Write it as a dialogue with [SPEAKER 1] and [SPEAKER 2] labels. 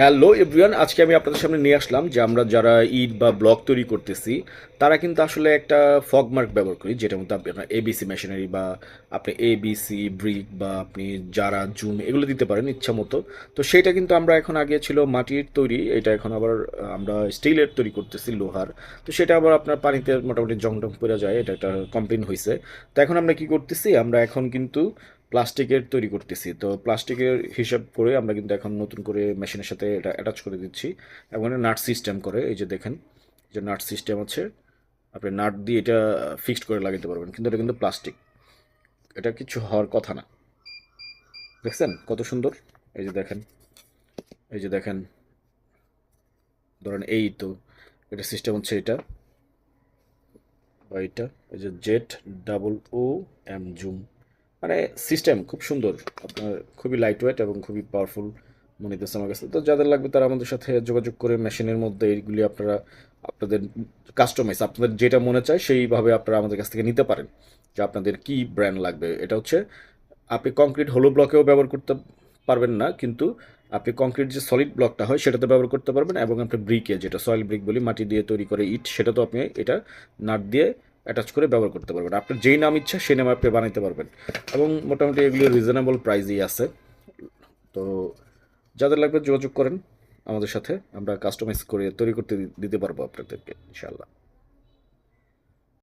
[SPEAKER 1] Hello everyone, আজকে আমি আপনাদের সামনে নিয়ে আসলাম যে আমরা যারা ইট বা ব্লক তৈরি করতেছি, তারা কিন্তু আসলে একটা ফগ মার্ক ব্যবহার করি, যেটার মধ্যে আপনি আপনার এবিসি মেশিনারি বা আপনি এবিসি ব্রিক বা আপনি যারা জুম এগুলো দিতে পারেন ইচ্ছা মতো। তো সেটা কিন্তু আমরা এখন আগে ছিল মাটির তৈরি, এটা এখন আবার, আমরা স্টিলের তৈরি করতেছি লোহার। তো সেটা আবার আপনার পানিতে মোটামুটি জং টং পড়ে যায়, এটা একটা কমপ্লেন হয়েছে তো এখন আমরা কি করতেছি, আমরা এখন কিন্তু প্লাস্টিকের তৈরি করতেছি। তো প্লাস্টিকের হিসাব করে আমরা কিন্তু এখন নতুন করে মেশিনের সাথে এটা অ্যাটাচ করে দিচ্ছি এবং নাট সিস্টেম করে, এই যে দেখেন যে নাট সিস্টেম আছে, আপনি নাট দিয়ে এটা ফিক্সড করে লাগাতে পারবেন, কিন্তু এটা কিন্তু প্লাস্টিক এটা কিছু হওয়ার কথা না। দেখছেন কত সুন্দর? এই যে দেখেন, এই যে দেখেন, ধরেন এই তো, এটা সিস্টেম হচ্ছে এটা বা এটা, এই যে Z double O M zoom মানে সিস্টেম খুব সুন্দর। আপনার খুবই লাইট ওয়েট এবং খুবই পাওয়ারফুল মনে হইতেছে আমার কাছে। তো যাদের লাগবে তারা আমাদের সাথে যোগাযোগ করে মেশিনের মধ্যে এইগুলি আপনারা আপনাদের কাস্টমাইজ আপনাদের যেটা মনে চায় সেইভাবে আপনারা আমাদের কাছ থেকে নিতে পারেন। যে আপনাদের কি ব্র্যান্ড লাগবে। এটা হচ্ছে, আপনি কংক্রিট হোলো ব্লকেও ব্যবহার করতে পারবেন না, কিন্তু আপনি কংক্রিট যে সলিড ব্লকটা হয় সেটাতে ব্যবহার করতে পারবেন এবং আপনি ব্রিকে যেটা সয়েল ব্রিক বলি মাটি দিয়ে তৈরি করে ইট সেটা তো আপনি এটা নাট দিয়ে অ্যাটাচ করে ব্যবহার করতে পারবেন। আপনার যেই নাম ইচ্ছা সেই নামে আপনি বানাইতে পারবেন। এবং মোটামুটি এগুলি রিজনেবল প্রাইজই আছে। তো যাদের লাগবে যোগাযোগ করেন আমাদের সাথে। আমরা কাস্টমাইজ করে তৈরি করতে দিতে পারব আপনাদেরকে, ইনশাআল্লাহ।